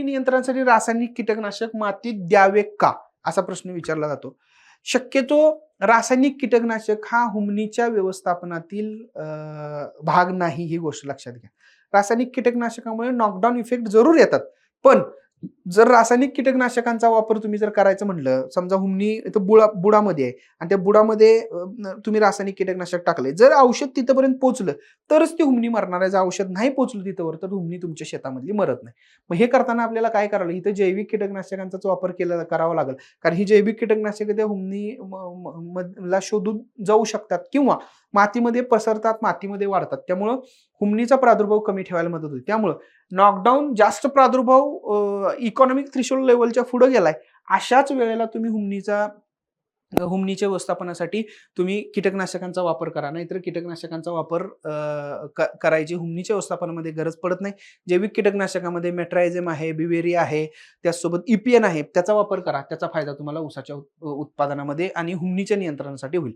हुमणी नियंत्रणासाठी रासायनिक कीटकनाशक मातीत द्यावे का? असा प्रश्न विचारला जातो. शक्यतो रासायनिक कीटकनाशक हा हुमणीच्या व्यवस्थापनातील भाग नाही ही गोष्ट लक्षात घ्या. रासायनिक कीटकनाशकामुळे नॉकडाऊन इफेक्ट जरूर येतात. पण जर रासायनिक कीटकनाशकांचा वापर तुम्ही जर करायचं म्हणलं समजा हुमणी इथं बुडा बुडामध्ये आहे आणि त्या बुडामध्ये तुम्ही रासायनिक कीटकनाशक टाकले जर औषध तिथपर्यंत पोहोचलं तरच ती हुमणी मरणार आहे. जर औषध नाही पोहोचलं तिथवर तर हुमणी तुमच्या शेतामधली मरत नाही. मग हे करताना आपल्याला काय करावं इथं जैविक कीटकनाशकांचाच वापर केला करावा लागेल. कारण ही जैविक कीटकनाशके त्या हुमणी म- म- मधला शोधून जाऊ शकतात किंवा मातीमध्ये पसरतात मातीमध्ये वाढतात. त्यामुळं हुमणीचा प्रादुर्भाव कमी ठेवायला मदत होते. त्यामुळं नॉकडाऊन जास्त प्रादुर्भाव इकॉनॉमिक थ्रिशोल्ड लेवलच्या पुढे गेलाय अशाच वेळेला तुम्ही हुमणीचा हुमणीच्या व्यवस्थापनासाठी तुम्ही कीटकनाशकांचा वापर करा. नाहीतर कीटकनाशकांचा वापर करायची हुमणीच्या व्यवस्थापनामध्ये गरज पडत नाही. जैविक कीटकनाशकामध्ये मेट्रायझेम आहे बिवेरी आहे त्याचसोबत इपीएन आहे त्याचा वापर करा. त्याचा फायदा तुम्हाला ऊसाच्या उत्पादनामध्ये आणि हुमणीच्या नियंत्रणासाठी होईल.